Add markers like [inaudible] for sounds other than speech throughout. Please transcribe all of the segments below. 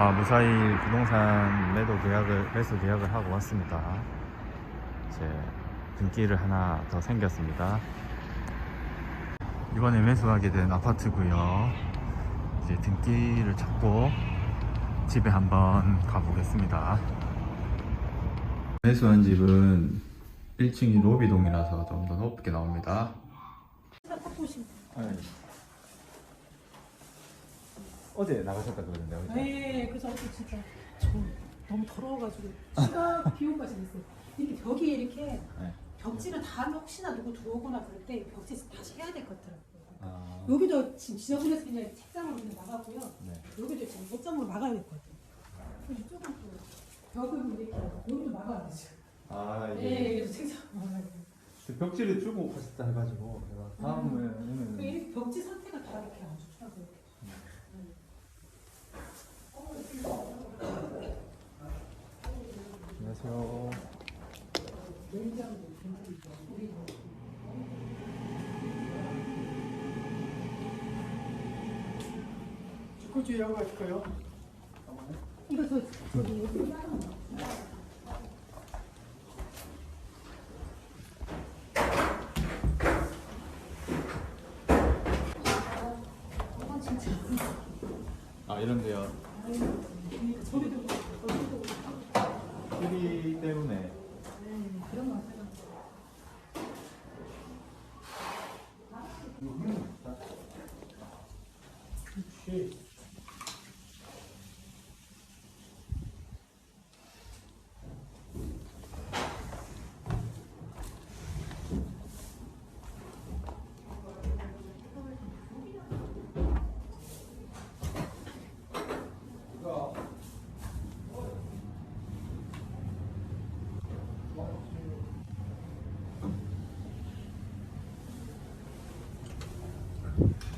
아, 무사히 부동산 매도 계약을, 매수 계약을 하고 왔습니다. 이제 등기를 하나 더 생겼습니다. 이번에 매수하게 된 아파트고요. 이제 등기를 찾고 집에 한번 가보겠습니다. 매수한 집은 1층이 로비동이라서 좀 더 높게 나옵니다. 어제 나가셨다 그러는데 어제? 네, 그래서 어제 진짜 저 너무 더러워가지고 치가 [laughs] 비온 맛이 됐어요. 이렇게 벽이 이렇게 네. 벽지를 다 하면 혹시나 누구 들어오거나 그럴 때 벽지 다시 해야 될 것 같더라고요. 아, 여기도 지금 지저분해서 그냥 책상으로 그냥 막았고요. 네. 여기도 지금 옷장으로 막아야 될 것 같아요. 그럼 이쪽은 또 벽을 이렇게 여기도 막아야 되죠. 아 네, 그래서 책상 막아야 돼요. 벽지를 주고 가셨다 해가지고 제가 다음에는 그 이렇게 벽지 상태가 다 이렇게 안 좋더라고요. 안녕하세요. 축구지 하고 갈까요? 이거 저 저기 여기 아 이런데요. 저기도 TV 오케이. Thank you.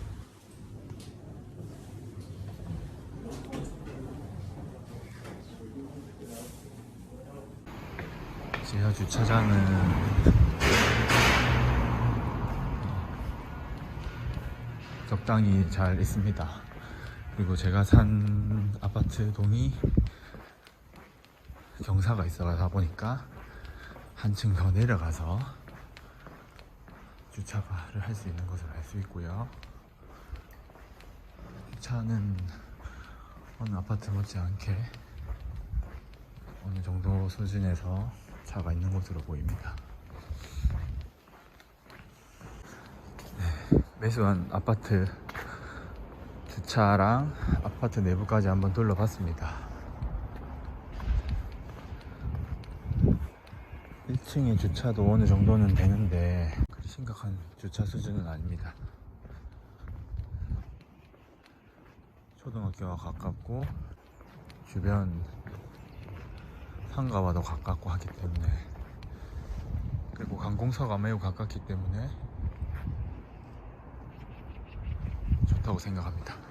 지하 주차장은 적당히 잘 있습니다. 그리고 제가 산 아파트 동이 경사가 있어가다 보니까 한층 더 내려가서 주차를 할 수 있는 것을 알 수 있고요. 주차는 어느 아파트 못지않게 어느 정도 수준에서 차가 있는 곳으로 보입니다. 네, 매수한 아파트 주차랑 아파트 내부까지 한번 둘러봤습니다. 1층에 주차도 어느 정도는 되는데 그리 심각한 주차 수준은 아닙니다. 초등학교와 가깝고 주변 상가와도 가깝고 하기 때문에 그리고 관공서가 매우 가깝기 때문에 좋다고 생각합니다.